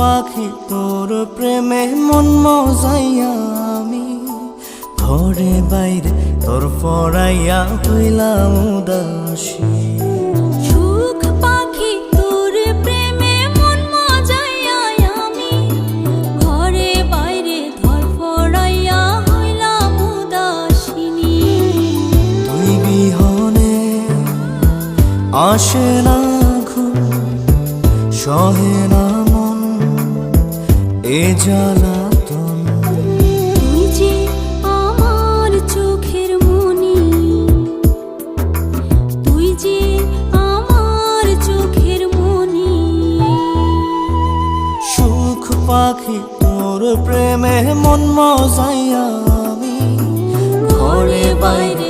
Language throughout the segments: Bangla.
পাখি তোর প্রেমে মন মজাইয়া আমি। ঘরে বাইরে তোর ধরফড়াইয়া হইলাম বিহনে আসে না ঘুম সহে না এ জ্বালাতন। তুই যে আমার চোখের মনি। তুই যে আমার চোখের মনি। সুখ পাখি তোর প্রেমে মন মজাইয়া আমি। ঘরে বাইরে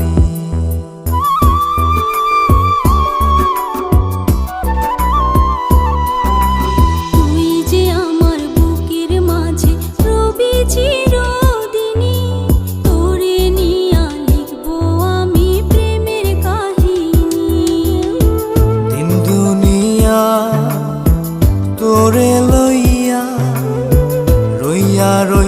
rồi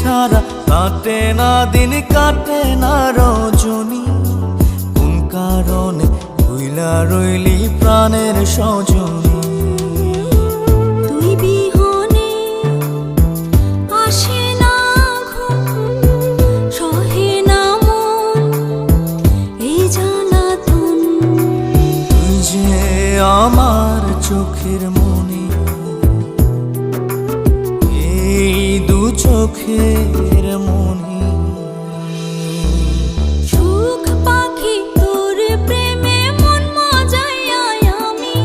ছাড়া কাটে না দিন কাটে না রজনী। কোন কারণে ভুইলা রইলি প্রাণের সজনী? আমার চোখের আসে চোখের মনে। সুখ পাখি তোর প্রেমে মন মজাইয়া আমি।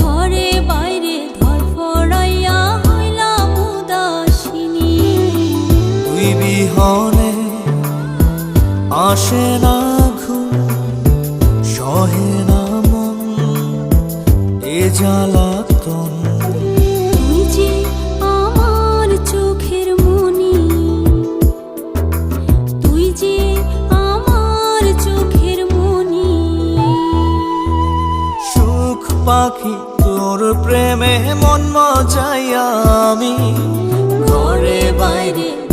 ঘরে বাইরে ধরফড়াইয়া হইলাম উদাসিনী। তুই বিহনে আসে না ঘুম সহে না মন এ জ্বালাতন পাখি তোর প্রেমে মন মজাই আমি। ঘরে বাইরে